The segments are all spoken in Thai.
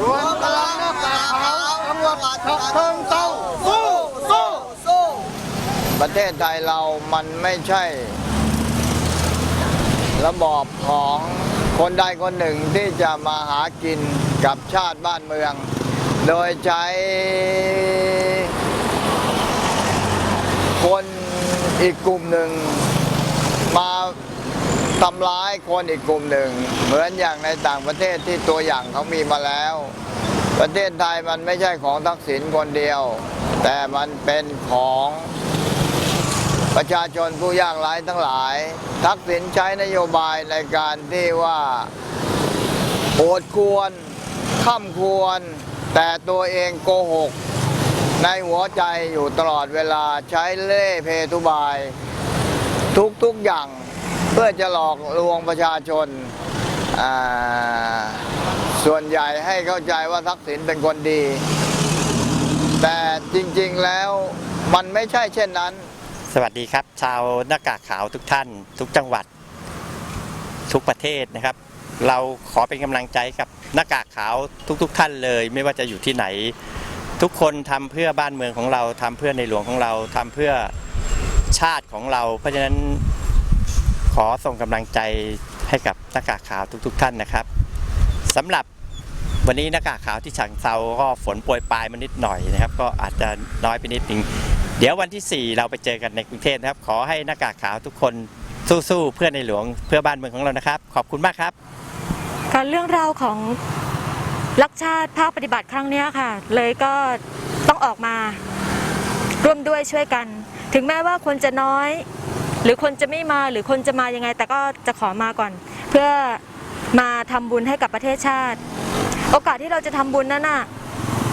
รวมพลังหน้ากาขาวจังหวัดฉะเชิงเทราสู้สู้สู้ประเทศไทยเรามันไม่ใช่ ระบอบของคนใดคนหนึ่งที่จะมาหากินกับชาติบ้านเมือง โดยใช้ คนอีกกลุ่มหนึ่ง ทำร้ายคนอีกกลุ่มหนึ่ง เหมือนอย่างในต่างประเทศที่ตัวอย่างเขามีมาแล้ว ประเทศไทยมันไม่ใช่ของทักษิณคนเดียว แต่มันเป็นของประชาชนผู้ยากไร้ทั้งหลาย ทักษิณใช้นโยบายในการที่ว่าโอดควรข้ามควร แต่ตัวเองโกหก ในหัวใจอยู่ตลอดเวลาใช้เล่เพทุบาย ทุกๆอย่าง เพื่อจะหลอกลวงประชาชน ส่วนใหญ่ให้เข้าใจว่าทักษิณเป็นคนดี แต่จริงๆแล้วมันไม่ใช่เช่นนั้น สวัสดีครับ ชาวหน้ากากขาวทุกท่าน ทุกจังหวัด ทุกประเทศนะครับ เราขอเป็นกำลังใจกับหน้ากากขาวทุกๆท่านเลย ไม่ว่าจะอยู่ที่ไหน ทุกคนทำเพื่อบ้านเมืองของเราทำเพื่อในหลวงของเราทำเพื่อชาติของเรา เพราะฉะนั้น ขอส่งกำลังใจให้กับหน้ากากขาวทุกๆ ท่านนะครับสำหรับวันนี้หน้ากากขาวที่ฉางเซาก็ฝนโปรยปลายมานิดหน่อยนะครับ ก็อาจจะน้อยไปนิดนึงเดี๋ยววันที่ 4 เราไปเจอกันในกรุงเทพนะครับ ขอให้หน้ากากขาวทุกคนสู้ๆเพื่อในหลวงเพื่อบ้านเมืองของเรานะครับ ขอบคุณมากครับ การเรื่องราวของรักชาติภาคปฏิบัติครั้งเนี้ยค่ะ เลยก็ต้องออกมา ร่วมด้วยช่วยกัน ถึงแม้ว่าคนจะน้อย หรือคนจะไม่มาหรือคนจะมายังไง แต่ก็จะขอมาก่อน เพื่อมาทำบุญให้กับประเทศชาติ โอกาสที่เราจะทำบุญนั้นน่ะ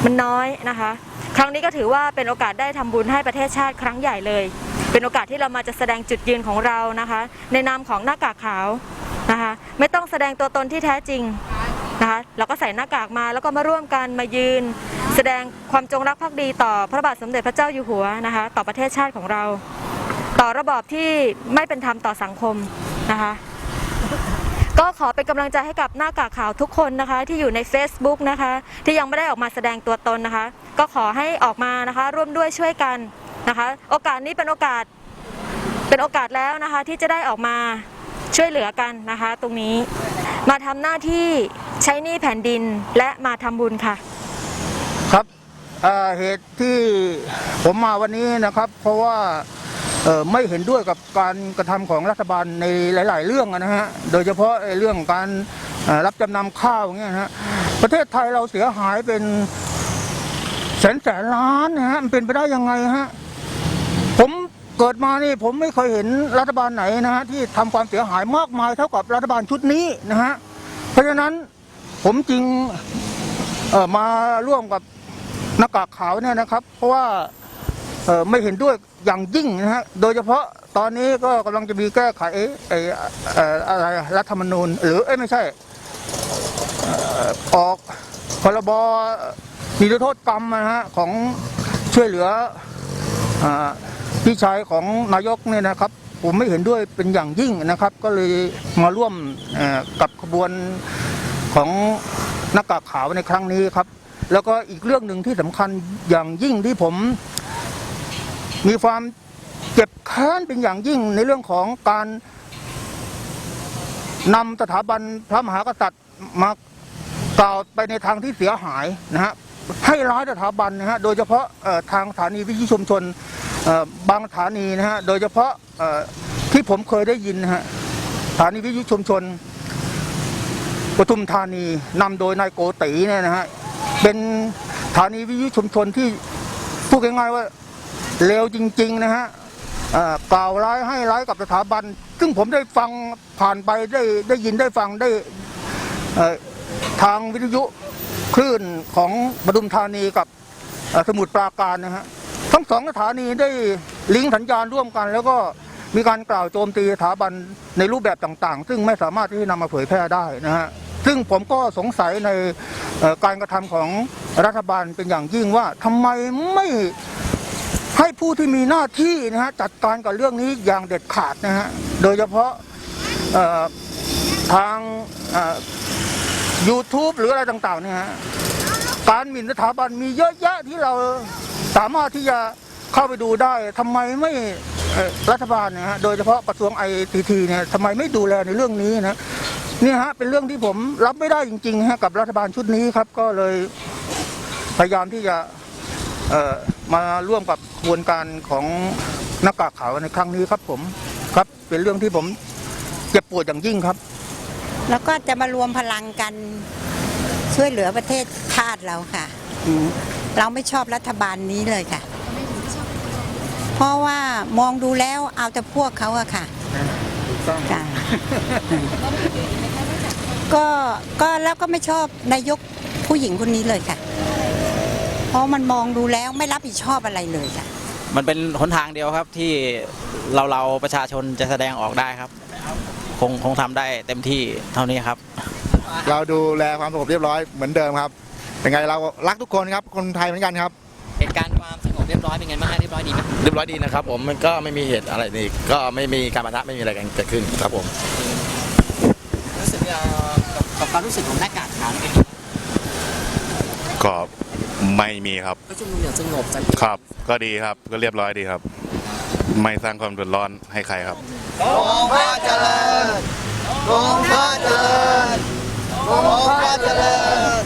มันน้อยนะคะ ครั้งนี้ก็ถือว่าเป็นโอกาสได้ทำบุญให้ประเทศชาติครั้งใหญ่เลย เป็นโอกาสที่เรามาจะแสดงจุดยืนของเรานะคะ ในนามของหน้ากากขาวนะคะ ไม่ต้องแสดงตัวตนที่แท้จริงนะคะเราก็ใส่หน้ากากมาแล้วก็มาร่วมกันมายืน แสดงความจงรักภักดีต่อพระบาทสมเด็จพระเจ้าอยู่หัวนะคะ ต่อประเทศชาติของเรา ต่อระบอบที่ไม่เป็นธรรมต่อสังคมนะคะ ก็ขอเป็นกำลังใจให้กับหน้ากากขาวทุกคนนะคะ ที่อยู่ใน Facebook นะคะ ที่ยังไม่ได้ออกมาแสดงตัวตนนะคะ ก็ขอให้ออกมานะคะ ร่วมด้วยช่วยกันนะคะ โอกาสนี้เป็นโอกาสเป็นโอกาสแล้วนะคะ ที่จะได้ออกมาช่วยเหลือกันนะคะ ตรงนี้มาทำหน้าที่ใช้หนี้แผ่นดินและมาทำบุญค่ะ ครับเอ่อเหตุที่ผมมาวันนี้นะครับ เพราะว่า ไม่เห็นด้วยกับการกระทำของรัฐบาลในหลาย ๆ เรื่องนะฮะ โดยเฉพาะเรื่องการรับจำนำข้าวเงี้ยนะฮะ ประเทศไทยเราเสียหายเป็นแสนแสนล้านนะฮะ มันเป็นไปได้ยังไงฮะ ผมเกิดมานี่ผมไม่เคยเห็นรัฐบาลไหนนะฮะที่ทำความเสียหายมากมายเท่ากับรัฐบาลชุดนี้นะฮะ เพราะฉะนั้นผมจึงเออมาร่วมกับหน้ากากขาวเนี่ยนะครับ เพราะว่า ไม่เห็นด้วยอย่างยิ่งนะฮะ โดยเฉพาะตอนนี้ก็กำลังจะมีแก้ไขไอ้เอ่อะไรรัฐธรรมนูญ หรือเอ้ไม่ใช่ ออกพรบนิรโทษกรรมนะฮะของช่วยเหลืออพี่ชายของนายกเนี่ยนะครับ ผมไม่เห็นด้วยเป็นอย่างยิ่งนะครับ ก็เลยมาร่วมกับขบวนของน้ากากขาวในครั้งนี้ครับ แล้วก็อีกเรื่องหนึ่งที่สำคัญอย่างยิ่งที่ผม มีความเจ็บแค้นเป็นอย่างยิ่งในเรื่องของการนำสถาบันพระมหากษัตริย์มากล่าวไปในทางที่เสียหายนะฮะให้ร้ายสถาบันนะฮะโดยเฉพาะทางสถานีวิทยุชุมชนบางสถานีนะฮะโดยเฉพาะที่ผมเคยได้ยินนะฮะสถานีวิทยุชุมชนปทุมธานีนำโดยนายโกติเนี่ยนะฮะเป็นสถานีวิทยุชุมชนที่พูดง่ายๆว่า เลวจริง ๆ นะฮะเกล่าวร้ายให้ร้ายกับสถาบัน ซึ่งผมได้ฟังผ่านไปได้ได้ยินได้ฟังได้ทางวิทยุคลื่นของปทุมธานีกับสมุทรปราการนะฮะทั้งสองสถานีได้ลิงก์สัญญาณร่วมกัน แล้วก็มีการกล่าวโจมตีสถาบันในรูปแบบต่าง ๆ ซึ่งไม่สามารถที่จะนำมาเผยแพร่ได้นะฮะซึ่งผมก็สงสัยในการกระทำของรัฐบาลเป็นอย่างยิ่งว่าทำไมไม่ ให้ผู้ที่มีหน้าที่นะฮะจัดการกับเรื่องนี้อย่างเด็ดขาดนะฮะโดยเฉพาะทางเอ่อ YouTube หรืออะไรต่างๆเนี่ยฮะการหมิ่นสถาบันมีเยอะแยะที่เราสามารถที่จะเข้าไปดูได้ทำไมไม่รัฐบาลนี่ยฮะโดยเฉพาะกระทรวงไอทีทีเนี่ยทำไมไม่ดูแลในเรื่องนี้นะเนี่ยฮะเป็นเรื่องที่ผมรับไม่ได้จริงๆฮะกับรัฐบาลชุดนี้ครับ ก็เลยพยายามที่จะเอ่อ มาร่วมกับขบวนการของหน้ากากขาวในครั้งนี้ครับผมครับเป็นเรื่องที่ผมเจ็บปวดอย่างยิ่งครับ แล้วก็จะมารวมพลังกันช่วยเหลือประเทศชาติเราค่ะอืมเราไม่ชอบรัฐบาลนี้เลยค่ะ เพราะว่ามองดูแล้วเอาแต่พวกเขาอะค่ะจ้ะก็ก็แล้วก็ไม่ชอบนายกผู้หญิงคนนี้เลยค่ะ เพราะมันมองดูแล้วไม่รับผิดชอบอะไรเลยค่ะ มันเป็นหนทางเดียวครับที่เราเราประชาชนจะแสดงออกได้ครับ คงคงทำได้เต็มที่เท่านี้ครับ เราดูแลความสงบเรียบร้อยเหมือนเดิมครับยังไงเรารักทุกคนครับคนไทยเหมือนกันครับเหตุการณ์ความสงบเรียบร้อยเป็นไงบ้างฮะเรียบร้อยดีไหมเรียบร้อยดีนะครับ ผมมันก็ไม่มีเหตุอะไรนี่ก็ไม่มีการปะทะไม่มีอะไรกันเกิดขึ้นครับผมรู้สึกเอ่อกับกับความรู้สึกของหน้ากากขาวนี่เป็นก็ ไม่มีครับก็ชุมนุมอย่างสงบสันติครับ ก็ดีครับก็เรียบร้อยดีครับ ไม่สร้างความเดือดร้อนให้ใครครับองค์พระเจริญองค์พระเจริญองค์พระเจริญ